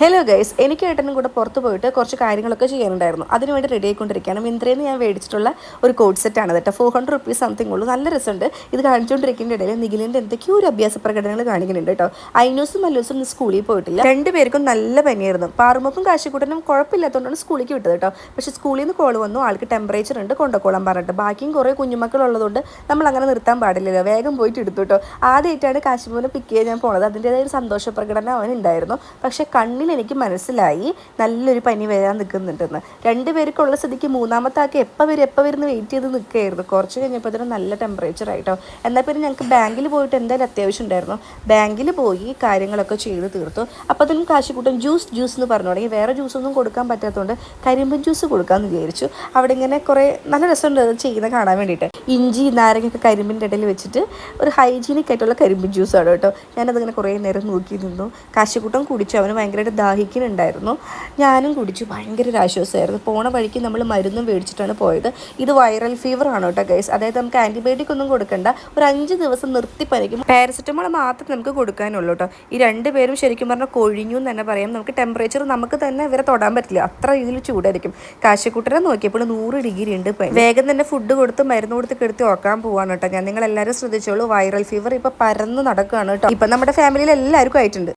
Hello guys എനിക്ക് ഏട്ടനും കൂടെ പുറത്ത് പോയിട്ട് കുറച്ച് കാര്യങ്ങളൊക്കെ ചെയ്യാനുണ്ടായിരുന്നു. അതിനുവേണ്ടി റെഡി ആയിക്കൊണ്ടിരിക്കുകയാണ്. മിന്ത്രയിൽ ഞാൻ മേടിച്ചിട്ടുള്ള ഒരു കോഡ് സെറ്റാണ് കേട്ടോ. ഫോർ ഹൺഡ്രഡ് റുപ്പീസ് സംതിങ് ഉള്ളൂ. നല്ല രസമുണ്ട്. ഇത് കാണിച്ചുകൊണ്ടിരിക്കുന്ന ഇടയിൽ നിഖിലിന്റെ എന്തൊക്കെയോ ഒരു അഭ്യാസ പ്രകടനങ്ങൾ കാണിക്കുന്നുണ്ട് കേട്ടോ. ഐനൂസും മല്ലൂസും സ്കൂളിൽ പോയിട്ടില്ല. രണ്ടുപേർക്കും നല്ല പനിയായിരുന്നു. പാറുമക്കും കാശിക്കൂട്ടനും കുഴപ്പമില്ലാത്തതുകൊണ്ടാണ് സ്കൂളിലേക്ക് വിട്ടത് കേട്ടോ. പക്ഷേ സ്കൂളിൽ നിന്ന് കോൾ വന്നു. ആൾക്ക് ടെമ്പറേച്ചർ ഉണ്ട് കൊണ്ടുപോകാൻ പറഞ്ഞിട്ട്. ബാക്കിയും കുറേ കുഞ്ഞുമക്കൾ ഉള്ളതുകൊണ്ട് നമ്മൾ അങ്ങനെ നിർത്താൻ പാടില്ലല്ലോ. വേഗം പോയിട്ട് എടുത്തു കേട്ടോ. ആദ്യമായിട്ടാണ് കാശിമോനെ പിക്ക് ചെയ്യാൻ പോണത്. അതിന്റെതായ ഒരു സന്തോഷ പ്രകടനം അവനുണ്ടായിരുന്നു. പക്ഷേ കണ്ണിൽ എനിക്ക് മനസ്സിലായി. നല്ലൊരു പനി വരാൻ നിൽക്കുന്നുണ്ടെന്ന് രണ്ടുപേർക്കുള്ള സ്ഥിതിക്ക് മൂന്നാമത്തെ ആൾക്ക് എപ്പോൾ വരും എപ്പോൾ വരുന്ന വെയിറ്റ് ചെയ്ത് നിൽക്കുകയായിരുന്നു. കുറച്ച് കഴിഞ്ഞപ്പോൾ തന്നെ നല്ല ടെമ്പറേച്ചർ ആയിട്ടോ എന്നാൽ പിന്നെ ഞങ്ങൾക്ക് ബാങ്കിൽ പോയിട്ട് എന്തായാലും അത്യാവശ്യം ഉണ്ടായിരുന്നു. ബാങ്കിൽ പോയി കാര്യങ്ങളൊക്കെ ചെയ്ത് തീർത്തു. അപ്പോൾ അതിനും കാശിക്കൂട്ടം. ജ്യൂസ് ജ്യൂസ് എന്ന് പറഞ്ഞു തുടങ്ങി. വേറെ ജ്യൂസൊന്നും കൊടുക്കാൻ പറ്റാത്തതുകൊണ്ട് കരിമ്പൻ ജ്യൂസ് കൊടുക്കാമെന്ന് വിചാരിച്ചു. അവിടെ ഇങ്ങനെ കുറേ നല്ല രസമുണ്ട് അത് ചെയ്യുന്നത് കാണാൻ വേണ്ടിയിട്ട്. ഇഞ്ചി നാരങ്ങയൊക്കെ കരിമ്പിന്റെ ഇടയിൽ വെച്ചിട്ട് ഒരു ഹൈജീനിക് ആയിട്ടുള്ള കരിമ്പിൻ ജ്യൂസ് ജ്യൂസാണ് കേട്ടോ. ഞാനതിങ്ങനെ കുറേ നേരം നോക്കി നിന്നു. കാശിക്കൂട്ടം കുടിച്ചു. അവന് ഭയങ്കരമായിട്ട് ദാഹിക്കുന്നുണ്ടായിരുന്നു. ഞാനും കുടിച്ചു. ഭയങ്കര ഒരു ആശ്വാസമായിരുന്നു. പോണ വഴിക്ക് നമ്മൾ മരുന്നും മേടിച്ചിട്ടാണ് പോയത്. ഇത് വൈറൽ ഫീവർ ആണ് കേട്ടോ ഗൈസ് അതായത് നമുക്ക് ആന്റിബയോട്ടിക് ഒന്നും കൊടുക്കണ്ട. ഒരു അഞ്ച് ദിവസം നിർത്തി പനിക്കും പാരസെറ്റമോൾ മാത്രമേ നമുക്ക് കൊടുക്കാനുള്ളൂ കേട്ടോ. ഈ രണ്ട് പേരും ശരിക്കും പറഞ്ഞാൽ കൊഴിഞ്ഞു എന്ന് തന്നെ പറയാം. നമുക്ക് ടെമ്പറേച്ചർ നമുക്ക് തന്നെ ഇവരെ തൊടാൻ പറ്റില്ല. അത്ര രീതിയിൽ ചൂടായിരിക്കും. കാശിക്കുട്ടനെ നോക്കിയപ്പോൾ നൂറ് ഡിഗ്രി ഉണ്ട്. വേഗം തന്നെ ഫുഡ് കൊടുത്ത് മരുന്ന് കൊടുത്ത് കെടുത്തി ഉറക്കാൻ പോവാണ് കേട്ടോ. ഞാൻ നിങ്ങൾ എല്ലാവരും ശ്രദ്ധിച്ചോളൂ. വൈറൽ ഫീവർ ഇപ്പം പരന്ന് നടക്കുകയാണ് കേട്ടോ. ഇപ്പം നമ്മുടെ ഫാമിലിയിൽ എല്ലാവർക്കും ആയിട്ടുണ്ട്.